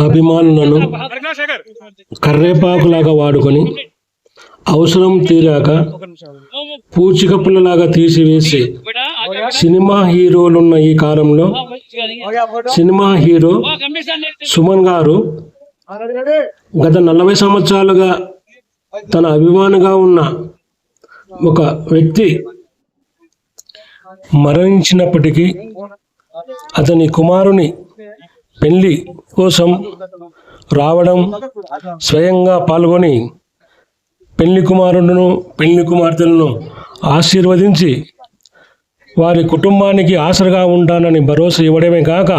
అభిమానులను కర్రేపాకులాగా వాడుకొని అవసరం తీరాక పూచికప్పులలాగా తీసివేసి సినిమా హీరోలున్న ఈ కాలంలో సినిమా హీరో సుమన్ గారు గత నలభై సంవత్సరాలుగా తన అభిమానిగా ఉన్న ఒక వ్యక్తి మరణించినప్పటికీ అతని కుమారుని పెళ్ళి కోసం రావడం స్వయంగా పాల్గొని పెళ్ళి కుమారుడును పెళ్ళి కుమార్తెలను ఆశీర్వదించి వారి కుటుంబానికి ఆసరగా ఉంటానని భరోసా ఇవ్వడమే కాక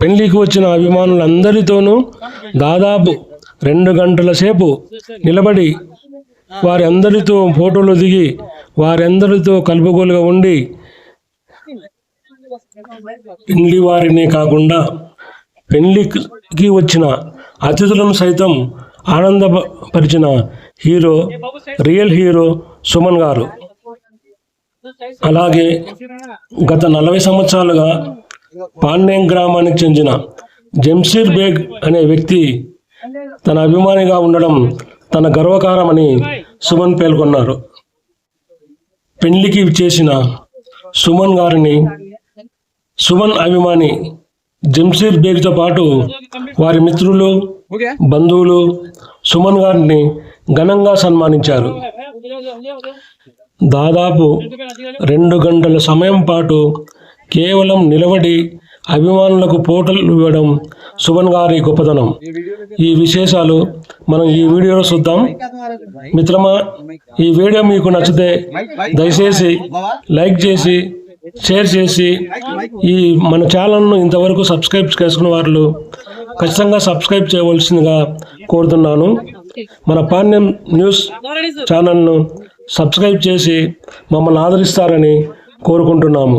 పెళ్ళికి వచ్చిన అభిమానులందరితోనూ దాదాపు రెండు గంటల సేపు నిలబడి వారి అందరితో ఫోటోలు దిగి వారందరితో కలుపుగోలుగా ఉండి పెళ్ళి వారిని కాకుండా పెళ్ళికి వచ్చిన అతిథులను సైతం ఆనందపరిచిన hero real hero Suman garu. అలాగే గత నలభై సంవత్సరాలుగా పాండ్యం గ్రామానికి చెందిన జంషీర్ బేగ్ అనే వ్యక్తి తన అభిమానిగా ఉండడం తన గర్వకారమని సుమన్ పేర్కొన్నారు. పెళ్ళికి చేసిన సుమన్ గారిని సుమన్ అభిమాని జంషీర్ బేగ్తో పాటు వారి మిత్రులు బంధువులు సుమన్ గారిని ఘనంగా సన్మానించారు. దాదాపు రెండు గంటల సమయం పాటు కేవలం నిలబడి అభిమానులకు పోటలు ఇవ్వడం సుమన్ గారి గొప్పతనం. ఈ విశేషాలు మనం ఈ వీడియోలో చూద్దాం. మిత్రమా ఈ వీడియో మీకు నచ్చితే దయచేసి లైక్ చేసి షేర్ చేసి ఈ మన ఛానల్ను ఇంతవరకు సబ్స్క్రైబ్ చేసుకున్న వాళ్ళు ఖచ్చితంగా సబ్స్క్రైబ్ చేయవలసిందిగా కోరుతున్నాను. మన పాణ్యం న్యూస్ ఛానల్ను సబ్స్క్రైబ్ చేసి మమ్మల్ని ఆదరిస్తారని కోరుకుంటున్నాము.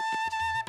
Música